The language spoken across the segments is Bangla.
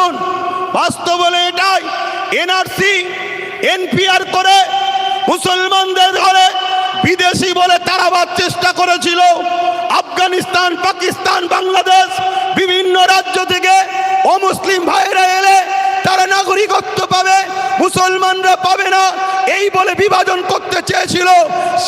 শুনুন বাস্তব বলে এটাই। এনআরসি এনপিআর করে মুসলমানদের ধরে বিদেশি বলে তারাবার চেষ্টা করেছিল। আফগানিস্তান, পাকিস্তান, বাংলাদেশ, বিভিন্ন রাজ্য থেকে অমুসলিম ভাইরা এলে তারা নাগরিকত্ব পাবে, মুসলমানরা পাবে না। এই বলে বিভাজন করতে চেয়েছিল।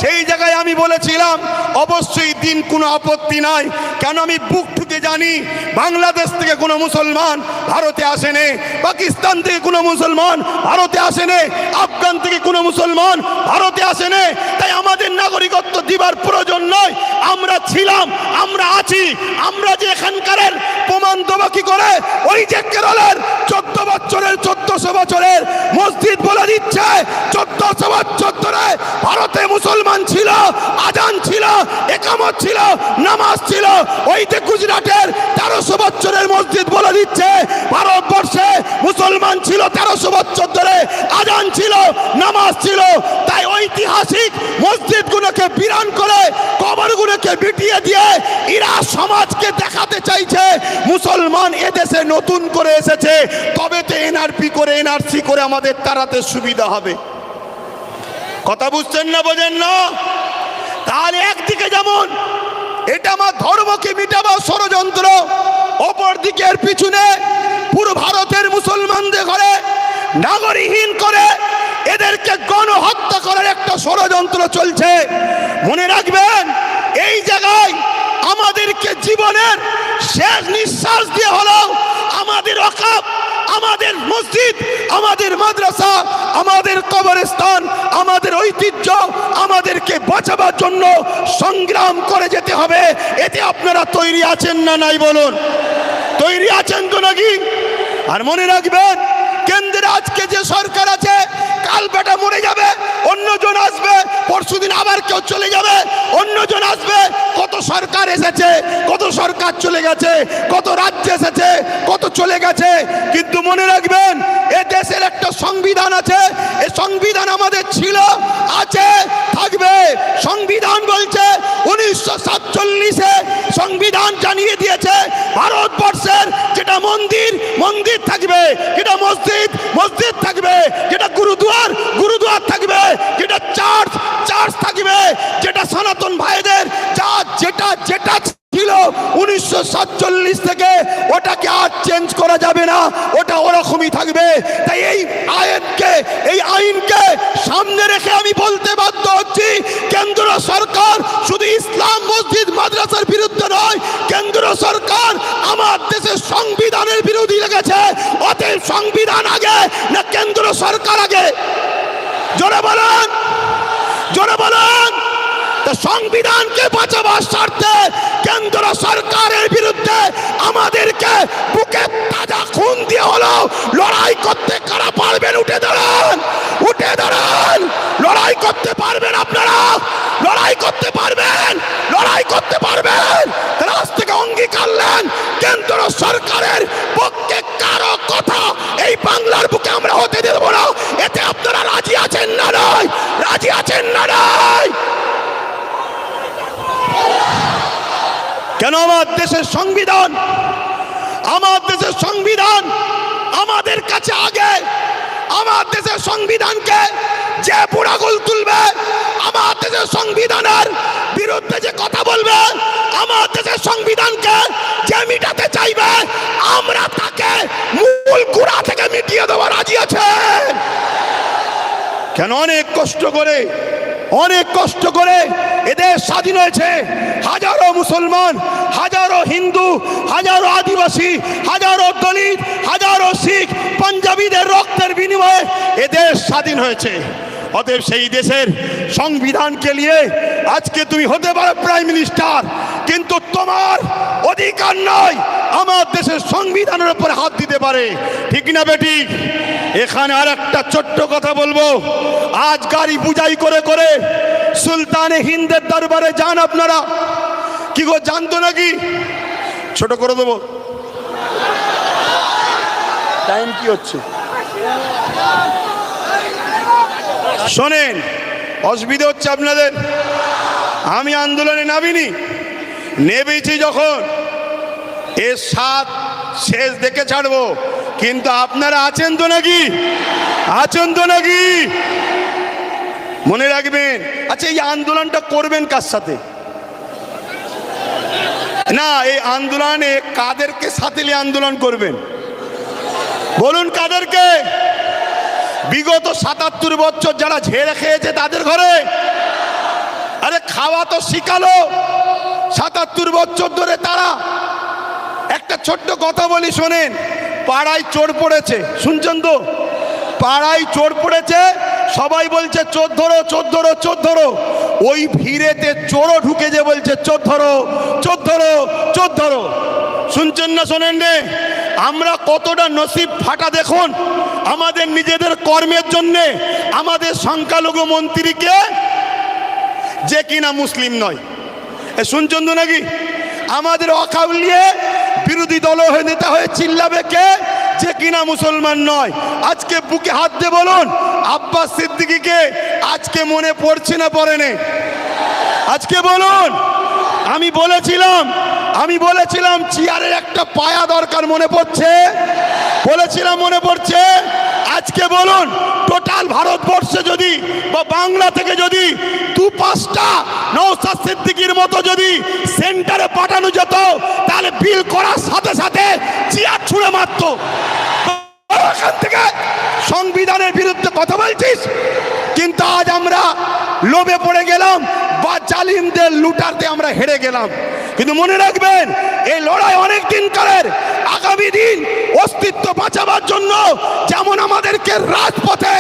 সেই জায়গায় আমি বলেছিলাম, অবশ্যই দিন কোনো আপত্তি নাই। কেন আমি বুক ঠুকে জানি, বাংলাদেশ থেকে কোনো মুসলমান ভারতে আসেনে পাকিস্তান থেকে কোনো মুসলমান ভারতে আসেনে আফগান থেকে কোনো মুসলমান ভারতে আসেনে তাই আমাদের নাগরিকত্ব দিবার প্রয়োজন নয় আমরা ছিলাম, আমরা আছি, আমরা যে এখানকারের প্রমাণ দেবো কি করে? ওই যে কেরলের চোদ্দ বছরের, চোদ্দশো বছরের মসজিদ বলে দিচ্ছে, চোদ্দশো বছর ধরে ভারতে মুসলমান ছিল ছিল, একামত ছিল, নামাজ ছিল। ওই যে গুজরাটের তেরোশো বছরের মসজিদ বলে দিচ্ছে, ভারতবর্ষে মুসলমান ছিল তেরোশো বছর ধরে, আজান ছিল, নামাজ ছিল। তাই ঐতিহাসিক মসজিদগুলোকে বিরান করে, কবরগুলোকে বিটিয়ে দিয়ে ইরা সমাজকে দেখাতে চাইছে, মুসলমান এদেশে নতুন করে এসেছে। তবে তো এনআরপি করে এনআরসি করে আমাদের তাড়াতে সুবিধা হবে। কথা বুঝছেন না বোঝেন না? তাহলে একদিকে যেমন, এটা আমার ধর্মকে মিটাবার ষড়যন্ত্র, অপর দিকের পিছনে পুরো ভারতের মুসলমানদের ঘরে নাগরিকহীন করে এদেরকে গণহত্যা করার একটা ষড়যন্ত্র চলছে। মনে রাখবেন, এই জায়গায় আমাদেরকে জীবনের শেষ নিঃশ্বাস দিয়ে হলো আমাদের অকাপ আমাদের মসজিদ, আমাদের মাদ্রাসা, আমাদের কবরস্থান, আমাদের ঐতিহ্য, আমাদেরকে বাঁচাবার জন্য সংগ্রাম করে যেতে হবে। এতে আপনারা তৈরি আছেন না নাই বলুন? তৈরি আছেন তো নাকি? আর মনে রাখবেন কেন্দ্রে আজকে যে সরকার আছে, কাল বেটা মরে যাবে, অন্যজন আসবে, পরশুদিন আবার কেউ চলে যাবে, অন্যজন আসবে। কত সরকার এসেছে, কত সরকার চলে গেছে, কত রাজ্য এসেছে কত চলে গেছে কিন্তু মনে রাখবেন, এ দেশের একটা সংবিধান আছে, এ সংবিধান আমাদের ছিল, আছে, থাকবে। সংবিধান বলছে, উনিশশো সাতচল্লিশে সংবিধান জানিয়ে দিয়েছে ভারতবর্ষের যেটা মন্দির মন্দির থাকবে, যেটা মসজিদ মসজিদ থাকবে, যেটা গুরুদুয়ার গুরুদুয়ার থাকবে, যেটা চার্চ চার্চ থাকবে, যেটা সনাতন ভাইদের যা যেটা যেটা ছিল উনিশশো সাতচল্লিশ থেকে ওটাকে আর চেঞ্জ করা যাবে না, ওটা ওরকমই থাকবে। তাই এই আইনকে এই আইনকে সামনে রেখে আমি বলতে বাধ্য হচ্ছি, কেন্দ্র সরকার শুধু ইসলাম মসজিদ মাদ্রাসার বিরুদ্ধে নয়, কেন্দ্র সরকার আমার দেশের সংবিধানের বিরোধী লেগেছে। অতএব সংবিধান আগে, না কেন্দ্র সরকার আগে। জোরে বলেন জোরে বলেন। সংবিধানকে বাঁচাবার স্বার্থে কেন্দ্র সরকারের বিরুদ্ধে আমাদেরকে বুকে তাজা খুন দিয়ে হলো লড়াই করতে কারা পারবেন? উঠে দাঁড়ান! উঠে দাঁড়ান! লড়াই করতে পারবেন আপনারা? লড়াই করতে পারবেন? লড়াই করতে পারবেন? আজ থেকে অঙ্গীকার নেন। কেন্দ্র সরকারের পক্ষে কারও কথা এই বাংলার বুকে আমরা হতে দেব না। এতে আপনারা রাজি আছেন না নয়? রাজি আছেন না নয়? কেন আমার দেশের সংবিধান? আমার দেশের সংবিধান আমাদের কাছে আগে। আমার দেশের সংবিধানকে যে বুড়াগুল তুলবে, আমার দেশের সংবিধানের বিরুদ্ধে যে কথা বলবে, আমার দেশের সংবিধানকে যে মিটাতে চাইবে, আমরা তাকে মূল গুড়া থেকে মিটিয়ে দেওয়া রাজি আছে। কেন অনেক কষ্ট করে, অনেক কষ্ট করে এদের স্বাধীন হয়েছে। হাজারো মুসলমান, হাজারো হিন্দু, হাজারো আদিবাসী, হাজারো দলিত, হাজারো শিখ, পাঞ্জাবিদের রক্তের বিনিময়ে এদের স্বাধীন হয়েছে। অতএব সেই দেশের সংবিধানকে নিয়ে আজকে তুমি হতে পারো প্রাইম মিনিস্টার, কিন্তু তোমার অধিকার নয় আমার দেশের সংবিধানের উপরে হাত দিতে পারে। ঠিক না বেটি এখানে আর একটা ছোট্ট কথা বলব। আজ গাড়ি বুঝাই করে করে সুলতানে হিন্দের দরবারে যান আপনারা। কি গো জানতো নাকি? ছোট করে দেবো। টাইম কি হচ্ছে? শোনেন অসুবিধে হচ্ছে আপনাদের। আমি আন্দোলনে নামিনি। নেবেছি যখন। এর সাত শেষ দেখে ছাড়বো। কিন্তু আপনারা আছেন তো নাকি? আছেন তো নাকি? মনে রাখবেন। আচ্ছা এই আন্দোলনটা করবেন কার সাথে? না, এই আন্দোলনে কাদেরকে সাথে নিয়ে আন্দোলন করবেন? বলুন কাদেরকে। বিগত সাতাত্তর বছর যারা ঝেড়ে খেয়েছে তাদের ঘরে, আরে খাওয়া তো শিখালো। সাতাত্তর বছর ধরে তারা একটা ছোট্ট কথা বলি শোনেন। পাড়ায় চোর পড়েছে। শুনছেন তো? পাড়ায় চোর পড়েছে, সবাই বলছে, চোর ধরো চোর ধরো চোর ধরো। ওই ভিড়েতে চোরও ঢুকে যে বলছে, চোর ধরো চোর ধরো চোর ধরো। শুনছেন না শোনেন রে? আমরা কতটা নসিব ফাটা দেখুন, আমাদের নিজেদের কর্মের জন্যে, আমাদের সংখ্যালঘু মন্ত্রীকে যে কিনা মুসলিম নয়। এ শুনছেন তো নাকি? আমাদের অকাউলিয়ে বিরোধী দল হয়ে নেতা হয়ে চিল্লাবে কে? যে কিনা মুসলমান নয়। আজকে বুকে হাত দিয়ে বলুন, আব্বাস সিদ্দিকিকে আজকে মনে পড়ছে না পড়ে পড়েনে আজকে বলুন, আমি বলেছিলাম আমি বলেছিলাম চেয়ারের একটা পায়া দরকার মনে পড়ছে? বলেছিলাম মনে পড়ছে? আজকে বলুন, টোটাল ভারতবর্ষে যদি বা বাংলা থেকে যদি দু পাঁচটা নৌসাদ সিদ্দিকির মতো যদি সেন্টারে পাঠানো যেত, তাহলে বিল করার সাথে সাথে চেয়ার ছুঁড়ে মারতো। থেকে সংবিধানের বিরুদ্ধে কথা বলছিস? কিন্তু আজ আমরা লোভে পড়ে গেলাম বা জালিমদের লুটারতে আমরা হেরে গেলাম। কিন্তু মনে রাখবেন, এই লড়াই অনেক দিন কালের। আগামী দিন অস্তিত্ব বাঁচাবার জন্য যেমন আমাদেরকে রাজপথে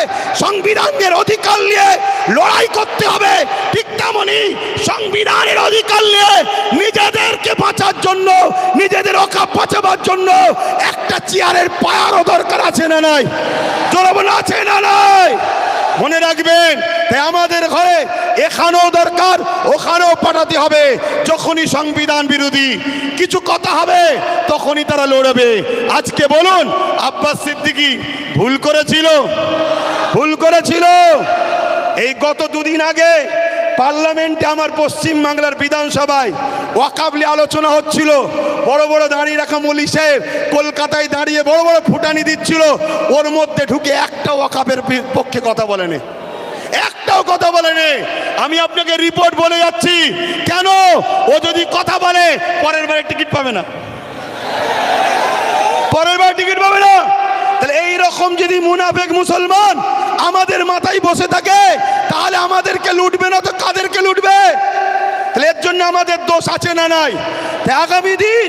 সংবিধানের অধিকার নিয়ে লড়াই করতে হবে, ঠিক তেমনই সংবিধানের অধিকার নিয়ে নিজেদেরকে বাঁচার জন্য, নিজেদের অকাপ বাঁচাবার জন্য একটা চেয়ারের পায়ারও দরকার আছে না নাই? জনবল আছে না নাই? মনে রাখবেন, তাই আমাদের ঘরে এখানেও দরকার, ওখানেও পাঠাতে হবে। যখনই সংবিধান বিরোধী কিছু কথা হবে, তখনই তারা লড়বে। আজকে বলুন, আব্বাস সিদ্দিকি ভুল করেছিল? ভুল করেছিল? এই গত দুদিন আগে পার্লামেন্টে আমার পশ্চিম বাংলার বিধানসভায় ওয়াকাবলি আলোচনা হচ্ছিল। বড় বড় দাঁড়িয়ে রাখা মলি সাহেব কলকাতায় দাঁড়িয়ে বড় বড় ফুটানি দিচ্ছিল। ওর মধ্যে ঢুকে একটা ওয়াকাবের পক্ষে কথা বলেনি। একটাও কথা বলেনি। আমি আপনাকে রিপোর্ট বলে যাচ্ছি। কেন? ও যদি কথা বলে, পরের বারে টিকিট পাবে না। পরের বারে টিকিট পাবে না। তাহলে এই রকম যদি মুনাফেক মুসলমান আমাদের মাথায় বসে থাকে, তাহলে আমাদেরকে লুটবে না তো কাদেরকে লুটবে? তাহলে এর জন্য আমাদের দোষ আছে না নাই? আগামী দিন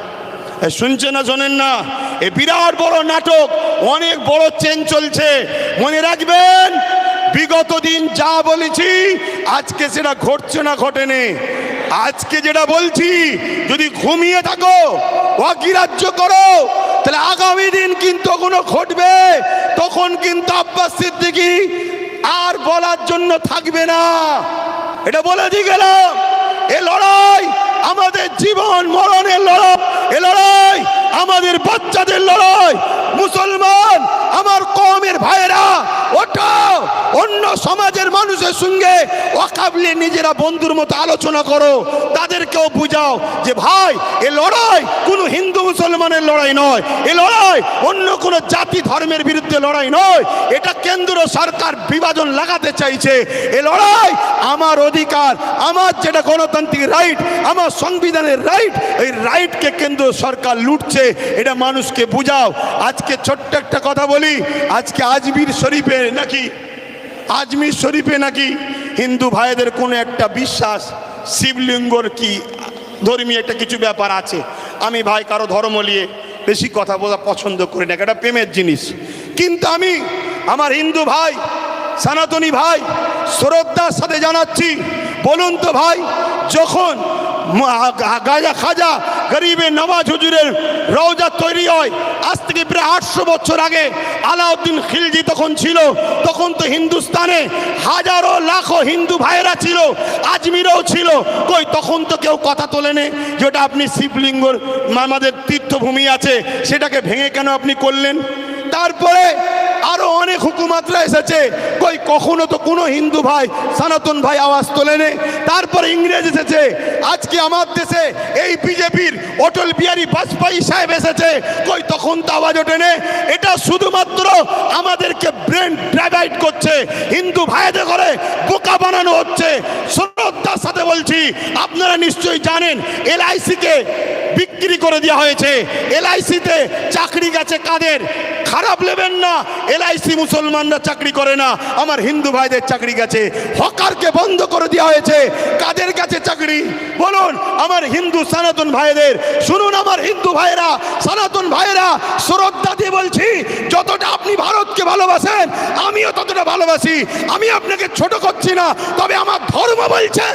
শুনছে না শোনেন না? এ বিরাট বড় নাটক, অনেক বড় চেন চলছে। মনে রাখবেন, বিগত দিন যা বলেছি, আজকে সেটা ঘটছে না ঘটেনি। আজকে যেটা বলছি, যদি ঘুমিয়ে থাকো, অগ্রাহ্য করো, তাহলে আগামী দিন কিন্তু কোনো ঘটবে। তখন কিন্তু আব্বাস সিদ্দিকি আর বলার জন্য থাকবে না। এটা বলে দিয়ে গেলাম। এ লড়াই আমাদের জীবন মরণের লড়াই এ লড়াই আমাদের বাচ্চাদের লড়াই। মুসলমান আমার অন্য সমাজের মানুষের সঙ্গে অকাবলে নিজেরা বন্ধুর মতো আলোচনা করো, তাদেরকেও বুঝাও যে ভাই, এ লড়াই কোনো হিন্দু মুসলমানের লড়াই নয়, এ লড়াই অন্য কোনো জাতি ধর্মের বিরুদ্ধে লড়াই নয়, এটা কেন্দ্র সরকার বিভাজন লাগাতে চাইছে। এ লড়াই আমার অধিকার, আমার যেটা গণতান্ত্রিক রাইট আমার সংবিধানের রাইট এই রাইটকে কেন্দ্র সরকার লুটছে, এটা মানুষকে বুঝাও। আজকে ছোট্ট একটা কথা বলি, আজকে আজমির শরীফে নাকি আজমির শরীফে নাকি হিন্দু ভাইদের কোনো একটা বিশ্বাস, শিবলিঙ্গর কি ধর্মীয় একটা কিছু ব্যাপার আছে? আমি ভাই কারও ধর্ম নিয়ে বেশি কথা বলা পছন্দ করি না, এটা প্রেমের জিনিস। কিন্তু আমি আমার হিন্দু ভাই, সনাতনী ভাই, শ্রদ্ধার সাথে জানাচ্ছি, বলুন তো ভাই, যখন গাজা খাজা গরিবে নওয়াজ হুজুরের রওজা তৈরি হয়। আজ থেকে প্রায় আটশো বছর আগে আলাউদ্দিন খিলজি তখন ছিল। তখন তো হিন্দুস্তানে হাজারো লাখো হিন্দু ভাইয়েরা ছিল, আজমিরেও ছিল। কই, তখন তো কেউ কথা তোলে তোলেনে যেটা আপনি শিবলিঙ্গর আমাদের তীর্থভূমি আছে, সেটাকে ভেঙে কেন আপনি করলেন? তারপরে আরও অনেক হুকুমাতরা এসেছে কই, কখনো তো কোনো হিন্দু ভাই, সনাতন ভাই আওয়াজ তোলেনে? তারপর ইংরেজ এসেছে। আজকে আমার দেশে এই বিজেপির অটল বিহারী বাজপেয়ী সাহেব এসেছে। কই, তখন তো আওয়াজ ওঠেনে? এটা শুধুমাত্র আমাদেরকে ব্রেন ড্রাইভাইট করছে। হিন্দু ভাইদের করে বোকা বানানো হচ্ছে। বলছি আপনারা নিশ্চয়ই জানেন, এলআইসিকে বিক্রি করে দেওয়া হয়েছে। এলআইসিতে চাকরি গেছে কাদের? খারাপ নেবেন না, এলআইসি মুসলমানরা চাকরি করে না, আমার হিন্দু ভাইদের চাকরি গেছে। হকারকে বন্ধ করে দেওয়া হয়েছে, কাদের কাছে চাকরি? বলুন, আমার হিন্দু সনাতন ভাইদের, শুনুন আমার হিন্দু ভাইরা সনাতন ভাইরা শ্রদ্ধা দিয়ে বলছি, যতটা আপনি ভারতকে ভালোবাসেন, আমিও ততটা ভালোবাসি। আমি আপনাকে ছোট করছি না, তবে আমার ধর্ম বলছে,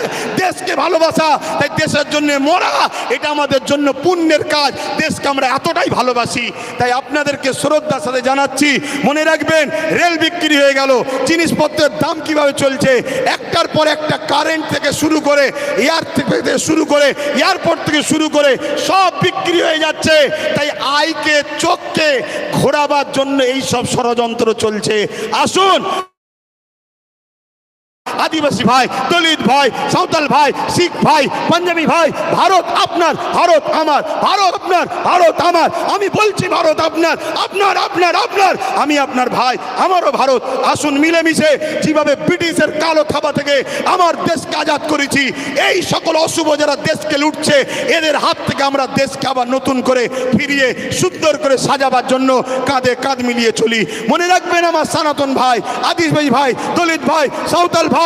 দেশকে ভালোবাসা, তাই দেশের জন্য মরা, এটা আমাদের জন্য পুণ্যের কাজ। দেশকে আমরা এতটাই ভালোবাসি, তাই আপনাদেরকে শ্রদ্ধার সাথে জানাচ্ছি, মনে রাখবেন, রেল বিক্রি হয়ে গেল, জিনিসপত্রের দাম কীভাবে চলছে, একটার পর একটা কারেন্ট থেকে শুরু করে এয়ার থেকে শুরু করে এয়ারপোর্ট থেকে শুরু করে, সব বিক্রি হয়ে যাচ্ছে। তাই আইকে চোখকে ঘোরাবার জন্য এই সব ষড়যন্ত্র চলছে। আসুন আদিবাসী ভাই, দলিত ভাই, সাঁওতাল ভাই, শিখ ভাই, পাঞ্জাবি ভাই, ভারত আপনার, ভারত আমার, ভারত আপনার, ভারত আমার। আমি বলছি ভারত আপনার আপনার আপনার আপনার। আমি আপনার ভাই, আমারও ভারত। আসুন মিলেমিশে, যেভাবে ব্রিটিশের কালো থাবা থেকে আমার দেশকে আজাদ করেছি, এই সকল অশুভ যারা দেশকে লুটছে, এদের হাত থেকে আমরা দেশকে আবার নতুন করে ফিরিয়ে, সুন্দর করে সাজাবার জন্য কাঁধে কাঁধ মিলিয়ে চলি। মনে রাখবেন আমার সনাতন ভাই, আদিবাসী ভাই, দলিত ভাই, সাঁওতাল ভাই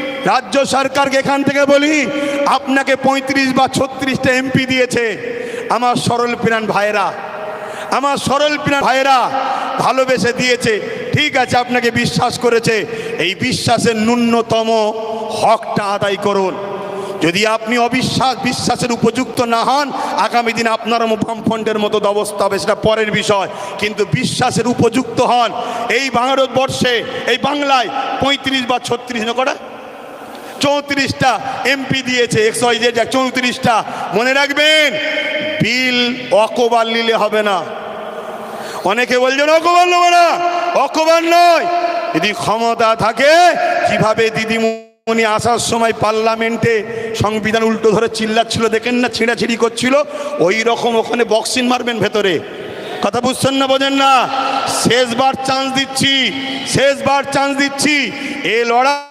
রাজ্য সরকারকে এখান থেকে বলি, আপনাকে পঁয়ত্রিশ বা ছত্রিশটা এমপি দিয়েছে আমার সরল প্রাণ ভাইয়েরা। আমার সরল প্রাণ ভাইয়েরা ভালোবেসে দিয়েছে। ঠিক আছে, আপনাকে বিশ্বাস করেছে। এই বিশ্বাসের ন্যূনতম হকটা আদায় করুন। যদি আপনি অবিশ্বাস, বিশ্বাসের উপযুক্ত না হন, আগামী দিনে আপনার বামফ্রন্টের মতো অবস্থা হবে, সেটা পরের বিষয়। কিন্তু বিশ্বাসের উপযুক্ত হন। এই ভারতবর্ষে, এই বাংলায় পঁয়ত্রিশ বা ছত্রিশ, না কটা? চৌত্রিশটা এমপি দিয়েছে একশো চৌত্রিশটা। মনে রাখবেন, বিল অকবার নিলে হবে না। অনেকে বলছেন, অকবার নেব না। অকবার নয়। যদি ক্ষমতা থাকে, কীভাবে দিদিমণি আসার সময় পার্লামেন্টে সংবিধান উল্টো ধরে চিল্লাচ্ছিল, দেখেন না, ছিঁড়াছিড়ি করছিল, ওই রকম ওখানে বক্সিং মারবেন ভেতরে। কথা বুঝছেন না, বোঝেন না? শেষবার চান্স দিচ্ছি, শেষবার চান্স দিচ্ছি। এ লড়াই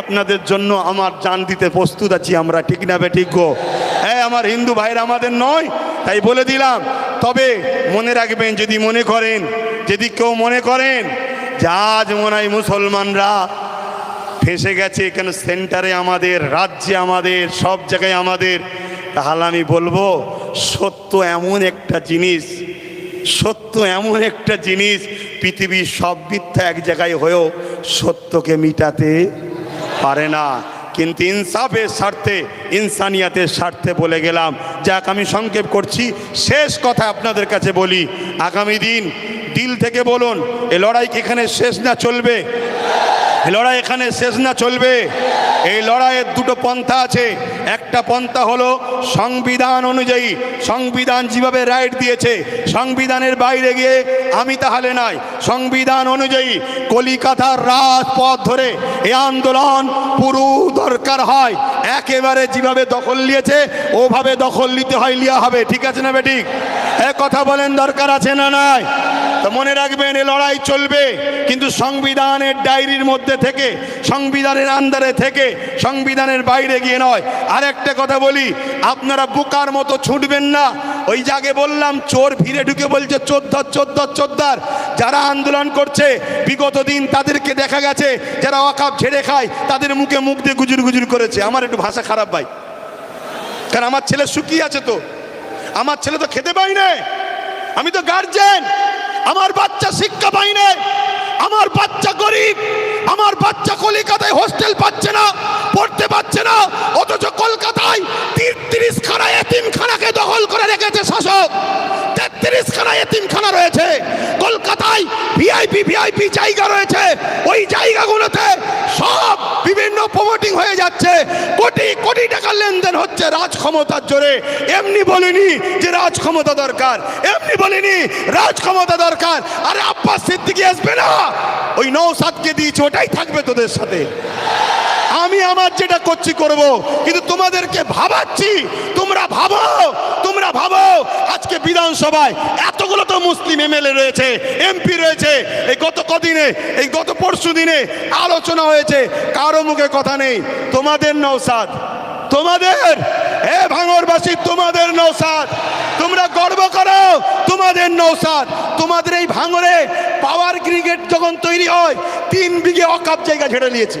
আপনাদের জন্য আমার জান দিতে প্রস্তুত আছি আমরা, ঠিক না বে ঠিক গো? হ্যাঁ আমার হিন্দু ভাইয়ের আমাদের নয়, তাই বলে দিলাম। তবে মনে রাখবেন, যদি মনে করেন, যদি কেউ মনে করেন যে আজ মনে হয় মুসলমানরা ফেসে গেছে এখানে সেন্টারে আমাদের, রাজ্যে আমাদের, সব জায়গায় আমাদের, তাহলে আমি বলব, সত্য এমন একটা জিনিস, সত্য এমন একটা জিনিস, পৃথিবীর সব মিথ্যা এক জায়গায় হয়েও সত্যকে মিটাতে পারে না। কিন্তু ইনসাফের স্বার্থে, ইনসানিয়াতের স্বার্থে বলে গেলাম, যাক আমি সংক্ষেপ করছি, শেষ কথা আপনাদের কাছে বলি। আগামী দিন দিল থেকে বলুন, এ লড়াই কি এখানে শেষ না চলবে? লড়াই এখানে শেষ না চলবে। এই লড়াইয়ের দুটো পন্থা আছে। একটা পন্থা হলো সংবিধান অনুযায়ী, সংবিধান যেভাবে রাইট দিয়েছে, সংবিধানের বাইরে গিয়ে আমি তাহলে নাই। সংবিধান অনুযায়ী কলিকাতার রাজপথ ধরে এ আন্দোলন পুরো দরকার হয়। একেবারে যেভাবে দখল নিয়েছে, ওভাবে দখল নিতে হয় লিয়া হবে। ঠিক আছে না বেঠিক এ কথা বলেন, দরকার আছে না নাই? তো মনে রাখবেন, এ লড়াই চলবে, কিন্তু সংবিধানের ডায়েরির মধ্যে থেকে, সংবিধানের আন্দারে থেকে, সংবিধানের বাইরে গিয়ে নয়। আর একটা কথা বলি, আপনারা বোকার মতো ছুটবেন না। ওই জাগে বললাম, চোর ভিড়ে ঢুকে বলছে চোদ্দার চোদ্দার চোদ্দার যারা আন্দোলন করছে, বিগত দিন তাদেরকে দেখা গেছে, যারা অকাপ ঝেড়ে খায়, তাদের মুখে মুখ দিয়ে গুজুর গুজুর করেছে। আমার একটু ভাষা খারাপ ভাই। কারণ আমার ছেলে শুকিয়ে আছে তো। আমার ছেলে তো খেতে পাই না আমি তো গার্জেন আমার বাচ্চা শিক্ষা পাই না আমার বাচ্চা গরিব, আমার বাচ্চা কলিকাতায় হোস্টেল পাচ্ছে না, পড়তে পাচ্ছে না, অথচ কলকাতায় তিরিশ খানা এতিমখানাকে দখল করে রেখেছে শাসক। তেত্রিশ খানা এতিমখানা রয়েছে। কলকাতায় ভিআইপি ভিআইপি জায়গা রয়েছে। ওই জায়গাগুলোতে সব বিভিন্ন প্রমোটিং হয়ে যাচ্ছে। কোটি কোটি টাকার লেনদেন হচ্ছে রাজ ক্ষমতার জোরে। এমনি বলিনি যে রাজ ক্ষমতা দরকার। এমনি বলিনি রাজ ক্ষমতা দরকার। আরে আব্বাস সিদ্দিকি আসবে না। ওই নৌসাদকে দিয়েছে, ওটাই থাকবে তোদের সাথে। আমি আমার যেটা করছি করব, কিন্তু তোমাদেরকে ভাবাচ্ছি। তোমরা ভাবো তোমরা ভাবো, আজকে বিধানসভায় এতগুলো তো মুসলিম এমএলএ রয়েছে, এমপি রয়েছে। এই গত কদিনে, এই গত পরশু দিনে আলোচনা হয়েছে, কারও মুখে কথা নেই। তোমাদের নৌসাদ তোমাদের? এ ভাঙরবাসী, তোমাদের নৌসাদ তোমরা গর্ব করো, তোমাদের নৌসাদ তোমাদের এই ভাঙরে পাওয়ার ক্রিকেট যখন তৈরি হয়, তিন বিঘে অকাপ জায়গা ঝেড়ে নিয়েছে।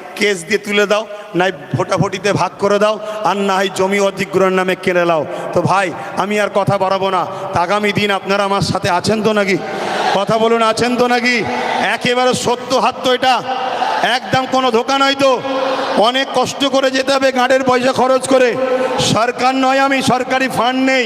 কেস দিয়ে তুলে দাও, নাই ভোটাভুটিতে ভাগ করে দাও, আর না হয় জমি অধিগ্রহণ নামে কেড়ে দাও তো ভাই, আমি আর কথা বাড়াবো না। আগামী দিন আপনারা আমার সাথে আছেন তো নাকি? কথা বলুন, আছেন তো নাকি? একেবারে সত্য হাত তো এটা। একদম কোনো ধোকা নয় তো। অনেক কষ্ট করে যেতে হবে, গাঁড়ের পয়সা খরচ করে। সরকার নয় আমি, সরকারি ফান্ড নেই।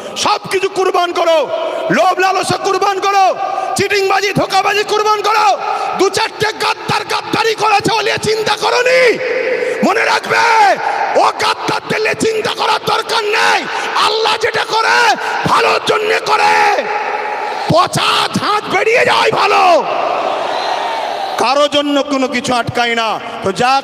সব কিছু কুরবান করো। লোভ লালসা কুরবান করো। চিটিংবাজি, ধোকাবাজি কুরবান করো। দু চারটে গাদ্দার গাদ্দারি করেছে বলে চিন্তা করনি। মনে রাখবে, ও গাদ্দার দিলে চিন্তা করার দরকার নেই। আল্লাহ যেটা করে, ভালোর জন্য করে। পচা ঝাঁট বেরিয়ে যায় ভালো। কারও জন্য কোনো কিছু আটকায় না। তো যাক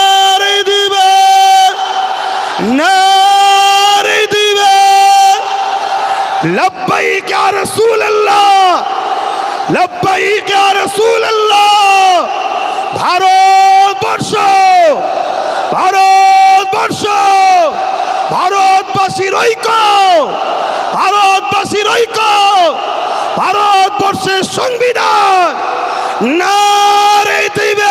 নারে দিবে। লব্বাইক ইয়া রাসূলুল্লাহ। লব্বাইক ইয়া রাসূলুল্লাহ। ভারতবর্ষ। ভারতবর্ষ। ভারতবাসীর ঐক্য। ভারতবাসীর ঐক্য। ভারতবর্ষের সংবিধান দিবেন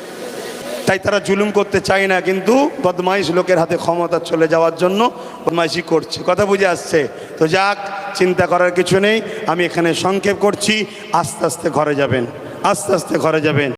তাই তারা জুলুম করতে চায় না, কিন্তু বদমাইশ লোকের হাতে ক্ষমতা চলে যাওয়ার জন্য বদমাইশি করছে। কথা বুঝে আসছে? তো যাক, চিন্তা করার কিছু নেই। আমি এখানে সংক্ষেপ করছি। আস্তে আস্তে ঘরে যাবেন। আস্তে আস্তে ঘরে যাবেন।